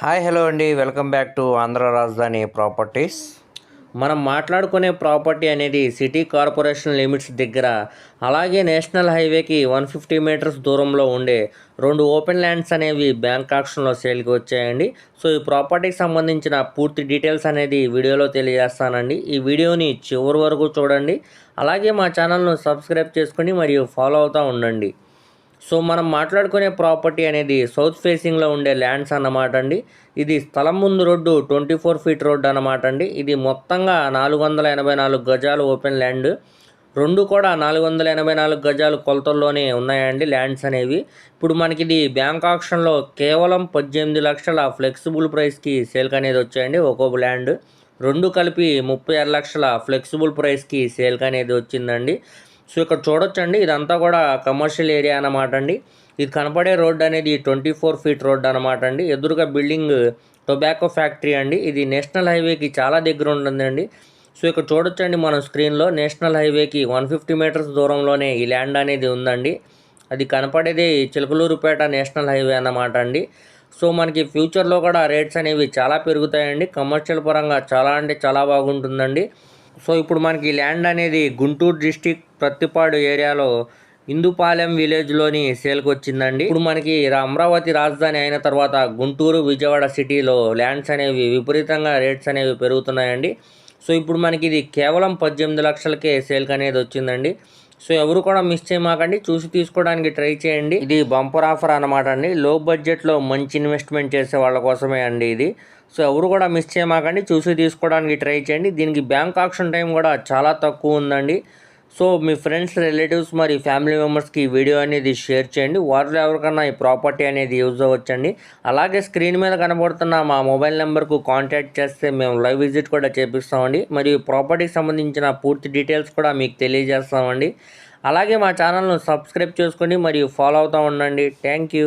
Hi hello అండి. Welcome back to Andhra రాజధాని properties. మనం మాట్లాడుకునే ప్రాపర్టీ అనేది సిటీ కార్పొరేషన్ లిమిట్స్ దగ్గర అలాగే నేషనల్ హైవేకి వన్ ఫిఫ్టీ మీటర్స్ దూరంలో ఉండే రెండు ఓపెన్ ల్యాండ్స్ అనేవి బ్యాంక్ ఆక్షన్లో సేల్కి వచ్చాయండి. సో ఈ ప్రాపర్టీకి సంబంధించిన పూర్తి డీటెయిల్స్ అనేది వీడియోలో తెలియజేస్తానండి. ఈ వీడియోని చివరి వరకు చూడండి. అలాగే మా ఛానల్ను సబ్స్క్రైబ్ చేసుకొని మరియు ఫాలో అవుతూ ఉండండి. సో మనం మాట్లాడుకునే ప్రాపర్టీ అనేది సౌత్ ఫేసింగ్లో ఉండే ల్యాండ్స్ అన్నమాట అండి. ఇది స్థలం ముందు road twenty four feet road అన్నమాట అండి. ఇది మొత్తంగా నాలుగు వందల ఎనభై నాలుగు గజాలు ఓపెన్ ల్యాండ్. రెండు కూడా నాలుగు వందల ఎనభై నాలుగు గజాలు కొలతల్లోనే ఉన్నాయండి ల్యాండ్స్ అనేవి. ఇప్పుడు మనకి ఇది బ్యాంక్ ఆప్షన్లో కేవలం పద్దెనిమిది లక్షల ఫ్లెక్సిబుల్ ప్రైస్కి సేల్కి అనేది వచ్చాయండి ఒక్కొక్క ల్యాండ్. రెండు కలిపి ముప్పై ఆరు లక్షల ఫ్లెక్సిబుల్ ప్రైస్కి సేల్కి అనేది వచ్చిందండి. సో ఇక్కడ చూడొచ్చండి ఇదంతా కూడా కమర్షియల్ ఏరియా అన్నమాట అండి. ఇది కనపడే రోడ్ అనేది ట్వంటీ ఫోర్ ఫీట్ రోడ్ అనమాట అండి. ఎదురుగా బిల్డింగ్ టొబాకో ఫ్యాక్టరీ అండి. ఇది నేషనల్ హైవేకి చాలా దగ్గర ఉంటుందండి. సో ఇక్కడ చూడొచ్చండి మనం స్క్రీన్లో నేషనల్ హైవేకి వన్ ఫిఫ్టీ మీటర్స్ దూరంలోనే ఈ ల్యాండ్ అనేది ఉందండి. అది కనపడేది చిలకలూరుపేట నేషనల్ హైవే అన్నమాట అండి. సో మనకి ఫ్యూచర్లో కూడా రేట్స్ అనేవి చాలా పెరుగుతాయండి. కమర్షియల్ పరంగా చాలా అంటే చాలా బాగుంటుందండి. సో ఇప్పుడు మనకి ల్యాండ్ అనేది గుంటూరు డిస్టిక్ ప్రత్తిపాడు ఏరియాలో ఇందుపాలెం విలేజ్లోని సేల్కి వచ్చిందండి ఇప్పుడు మనకి అమరావతి రాజధాని అయిన తర్వాత గుంటూరు విజయవాడ సిటీలో ల్యాండ్స్ అనేవి విపరీతంగా రేట్స్ అనేవి పెరుగుతున్నాయండి. సో ఇప్పుడు మనకి ఇది కేవలం పద్దెనిమిది లక్షలకే సేల్కి అనేది వచ్చిందండి సో ఎవరు కూడా మిస్ చేయమాకండి. చూసి తీసుకోవడానికి ట్రై చేయండి. ఇది బంపర్ ఆఫర్ అనమాట అండి. లో బడ్జెట్లో మంచి ఇన్వెస్ట్మెంట్ చేసే వాళ్ళ కోసమే అండి ఇది. సో ఎవరు కూడా మిస్ చేయమాకండి. చూసి తీసుకోవడానికి ట్రై చేయండి. దీనికి బ్యాంక్ ఆప్షన్ టైం కూడా చాలా తక్కువ ఉందండి. సో మీ ఫ్రెండ్స్ రిలేటివ్స్ మరి ఫ్యామిలీ మెంబర్స్కి ఈ వీడియో అనేది షేర్ చేయండి. వారిలో ఎవరికన్నా ఈ ప్రాపర్టీ అనేది యూజ్ అవ్వచ్చండి. అలాగే స్క్రీన్ మీద కనబడుతున్న మా మొబైల్ నెంబర్కు కాంటాక్ట్ చేస్తే మేము లైవ్ విజిట్ కూడా చేపిస్తామండి. మరియు ప్రాపర్టీకి సంబంధించిన పూర్తి డీటెయిల్స్ కూడా మీకు తెలియజేస్తామండి. అలాగే మా ఛానల్ను సబ్స్క్రైబ్ చేసుకొని మరియు ఫాలో అవుతూ ఉండండి. Thank you.